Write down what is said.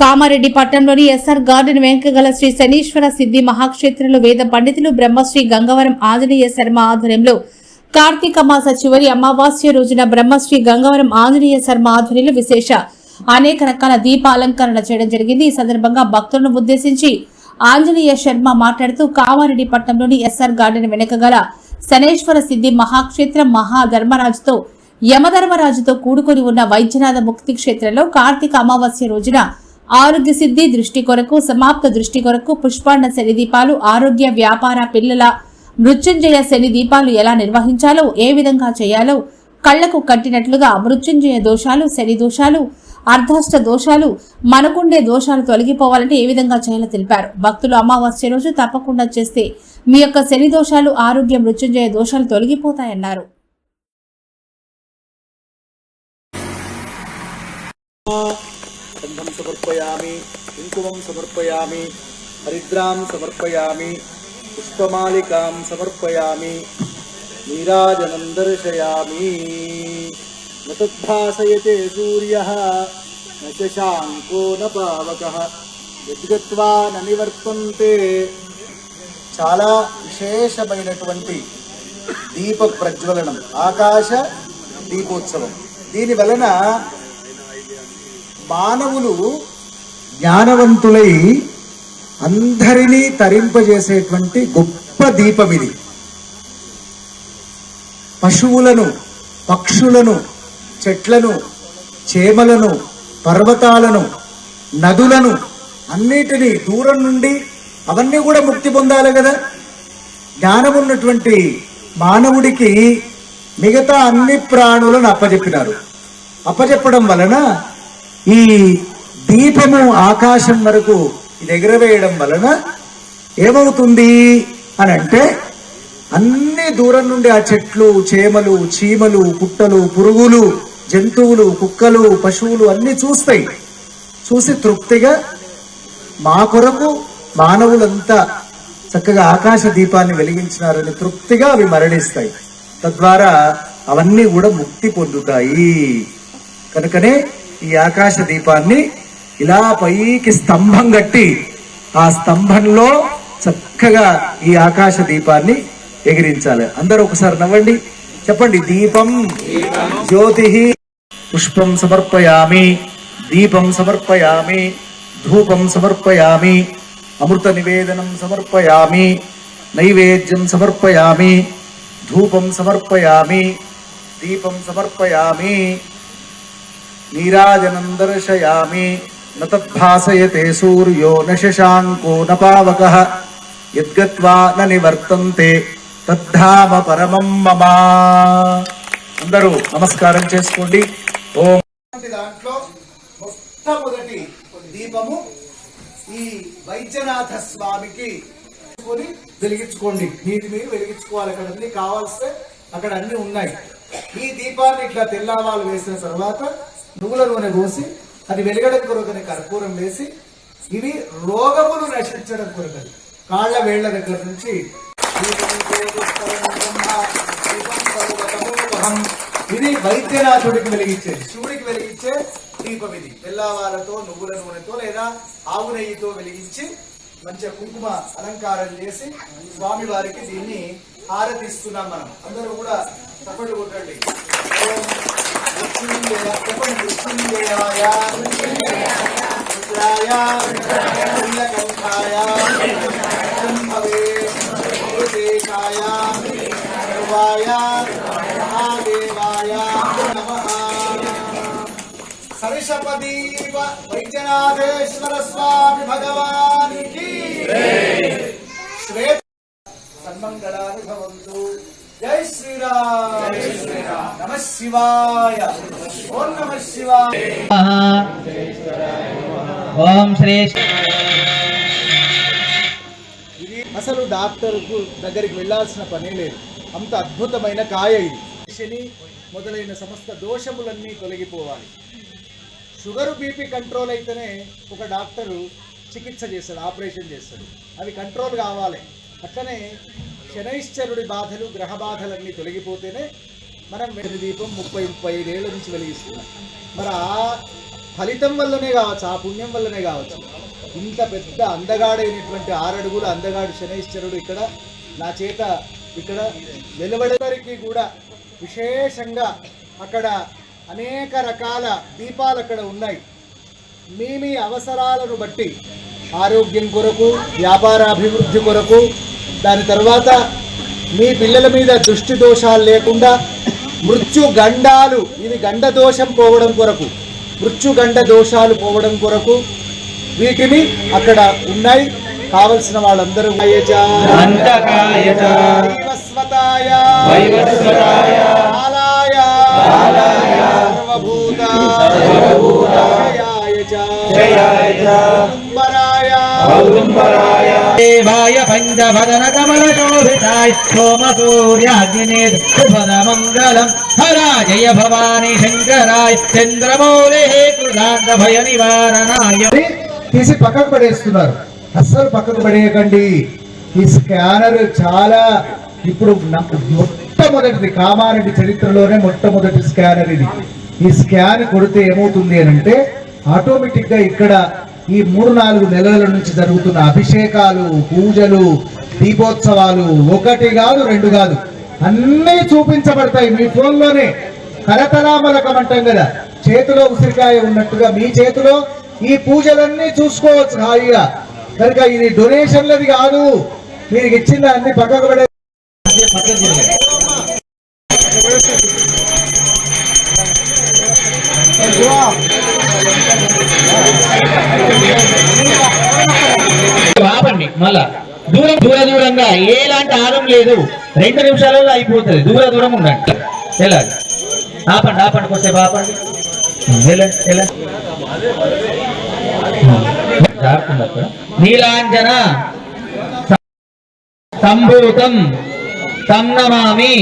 కామారెడ్డి పట్టణంలోని SR garden వెంకగల శ్రీ శనీశ్వర సిద్ధి మహాక్షేత్రంలో వేద పండితులు బ్రహ్మశ్రీ గంగవరం ఆంజనేయ శర్మ ఆధ్వర్యంలో కార్తీక మాస చివరి అమావాస్య రోజున బ్రహ్మశ్రీ గంగవరం ఆంజనేయ శర్మ ఆధ్వర్యంలో విశేష అనేక రకాల దీపాలంకరణ చేయడం జరిగింది. ఈ సందర్భంగా భక్తులను ఉద్దేశించి ఆంజనేయ శర్మ మాట్లాడుతూ కామారెడ్డి పట్టణంలోని ఎస్ఆర్ గార్డెన్ వెనకగల శనేశ్వర సిద్ధి మహాక్షేత్రం మహాధర్మరాజుతో యమధర్మరాజుతో కూడుకొని ఉన్న వైద్యనాథ ముక్తి క్షేత్రంలో కార్తీక అమావాస్య రోజున ఆరోగ్య సిద్ధి దృష్టి కొరకు సమాప్త దృష్టి కొరకు పుష్పాండ శని దీపాలు ఆరోగ్య వ్యాపార పిల్లల మృత్యుంజయ శని దీపాలు ఎలా నిర్వహించాలో ఏ విధంగా చేయాలో కళ్ళకు కట్టినట్లుగా మృత్యుంజయ దోషాలు శని దోషాలు అర్ధాష్ట దోషాలు మనకుండే దోషాలు తొలగిపోవాలంటే ఏ విధంగా చేయాలో తెలిపారు. భక్తులు అమావాస్య రోజు తప్పకుండా చేస్తే మీ యొక్క శని దోషాలు ఆరోగ్య మృత్యుంజయ దోషాలు తొలగిపోతాయన్నారు. గంధం సమర్పయామి కుంకుమం సమర్పయామి హరిద్రాం సమర్పయామి పుష్పమాలికాం సమర్పయామి నీరాజనం దర్శయామి నతద్భాసయతే సూర్య నశాంకో న పావక యద్గత్వా నివర్తంతే చాలా విశేషమైనటువంటి దీప ప్రజ్వలనం ఆకాశ దీపోత్సవం. దీని వలన మానవులు జ్ఞానవంతులై అందరినీ తరింపజేసేటువంటి గొప్ప దీపం ఇది. పశువులను పక్షులను చెట్లను చేమలను పర్వతాలను నదులను అన్నిటినీ దూరం నుండి అవన్నీ కూడా ముక్తి పొందాలి కదా. జ్ఞానం ఉన్నటువంటి మానవుడికి మిగతా అన్ని ప్రాణులను అప్పజెప్పినారు. అప్పజెప్పడం వలన ఈ దీపము ఆకాశం వరకు ఇది ఎగరవేయడం వలన ఏమవుతుంది అని అంటే అన్ని దూరం నుండి ఆ చెట్లు చేమలు చీమలు పుట్టలు పురుగులు జంతువులు కుక్కలు పశువులు అన్ని చూస్తాయి. చూసి తృప్తిగా మా కొరకు మానవులంతా చక్కగా ఆకాశ దీపాన్ని వెలిగించినారని తృప్తిగా అవి మరణిస్తాయి. తద్వారా అవన్నీ కూడా ముక్తి పొందుతాయి. కనుకనే ఈ ఆకాశ దీపాన్ని ఇలా పైకి స్తంభం కట్టి ఆ స్తంభంలో చక్కగా ఈ ఆకాశ దీపాన్ని ఎగిరించాలి. అందరూ ఒకసారి నవ్వండి. చెప్పండి దీపం జ్యోతి పుష్పం సమర్పయామి దీపం సమర్పయామి ధూపం సమర్పయామి అమృత నివేదనం సమర్పయామి నైవేద్యం సమర్పయామి ధూపం సమర్పయామి దీపం సమర్పయామి నీరాజనం దర్శయామి నతద్భాసయతే సూర్యో న శశాంకో న పావక యద్గత్వా న నివర్తంతే తద్ధామ పరమం మమ అందరూ నమస్కారం చేసుకోండి. ఓం. దాంట్లో మొట్టమొదటి దీపము ఈ వైద్యనాథ స్వామికి వెలిగించుకోండి. నీటి మీరు వెలిగించుకోవాలి. అక్కడ అన్ని కావాల్స్తే అక్కడ అన్ని ఉన్నాయి. ఈ దీపాన్ని ఇట్లా తెల్లవాళ్ళు వేసిన తర్వాత నువ్వుల నూనె పోసి అది వెలగడం కొరకని కర్పూరం వేసి ఇవి రోగములు నశించడం కొరకని. కాళ్ళ వేళ్ళ దగ్గర నుంచి ఇది వైద్యనాథుడికి వెలిగించేది శివుడికి వెలిగించే దీపం ఇది తెల్లవారతో నువ్వుల నూనెతో లేదా ఆవు నెయ్యితో వెలిగించి మంచిగా కుంకుమ అలంకారం చేసి స్వామి వారికి దీన్ని హారతిస్తున్నాం మనం. అందరూ కూడా తప్పటి కొట్టండి మృత్యుంజయాయ రుద్రాయ నీలకంఠాయ శంభవే అమృతేశాయ ధ్రువాయ మహాదేవాయ సరిషపదీవ వైద్యనాథేశ్వర స్వామి భగవానికి. శ్వేత శివాయ. ఓం నమ శివాయ. ఓం శ్రీ ఇది అసలు డాక్టర్కు దగ్గరికి వెళ్ళాల్సిన పని లేదు. అంత అద్భుతమైన కాయ ఇది. శని మొదలైన సమస్త దోషములన్నీ తొలగిపోవాలి. షుగర్ బీపీ కంట్రోల్ అయితేనే ఒక డాక్టరు చికిత్స చేస్తాడు ఆపరేషన్ చేస్తాడు. అవి కంట్రోల్ కావాలి. అట్లనే శనైశ్చరుడి బాధలు గ్రహ బాధలన్నీ తొలగిపోతేనే మనం వెలుగు దీపం ముప్పై ముప్పై ఐదేళ్ళ నుంచి వెలిగిస్తున్నాం. మరి ఆ ఫలితం వల్లనే కావచ్చు ఆ పుణ్యం వల్లనే కావచ్చు ఇంత పెద్ద అందగాడైనటువంటి ఆరడుగుల అందగాడు శనైశ్వరుడు ఇక్కడ నా చేత ఇక్కడ వెలువడరికి కూడా విశేషంగా అక్కడ అనేక రకాల దీపాలు అక్కడ ఉన్నాయి. మీ మీ అవసరాలను బట్టి ఆరోగ్యం కొరకు వ్యాపార అభివృద్ధి కొరకు దాని తర్వాత మీ పిల్లల మీద దృష్టి దోషాలు లేకుండా మృత్యు గండాలు ఇది గండ దోషం పోవడం కొరకు. మృత్యు గండ దోషాలు పోవడం కొరకు వీటిని అక్కడ ఉన్నాయి. కావలసిన వాళ్ళందరూ అంతకాయ చ వైవస్వతాయ వైవస్వతాయ కాలాయ సర్వభూత జయాయ చ కమల శోభితాయ సోమ సూర్యాగ్నే శుభద మంగళం హరాజయ భవాని శంకరాయ. చంద్రమౌళి కృదాంత భయ నివారణాయ. తీసి పక్కకు పడేస్తున్నారు. అస్సలు పక్కకు పడేయకండి. ఈ స్కానర్ చాలా ఇప్పుడు మొట్టమొదటిది కామారెడ్డి చరిత్రలోనే మొట్టమొదటి స్కానర్ ఇది. ఈ స్కాన్ కొడితే ఏమవుతుంది అని అంటే ఆటోమేటిక్గా ఇక్కడ ఈ మూడు నాలుగు నెలల నుంచి జరుగుతున్న అభిషేకాలు పూజలు దీపోత్సవాలు ఒకటి కాదు రెండు కాదు అన్నీ చూపించబడతాయి మీ ఫోన్లోనే. కరతలామలకం అంటాం కదా చేతిలో ఉసిరికాయ ఉన్నట్టుగా మీ చేతిలో ఈ పూజలన్నీ చూసుకోవచ్చు హాయిగా. కనుక ఇది డొనేషన్లది కాదు మీరు ఇచ్చిన అన్ని పక్కకు పడే ఆపండి మళ్ళా దూరం దూర దూరంగా ఎలాంటి ఆగం లేదు. రెండు నిమిషాలలో అయిపోతుంది. దూర దూరం ఉండండి. ఎలా ఆపండి ఆపండి కొద్దిసేపు ఆపండి. నీలాంజన సంభూతం తం నమామి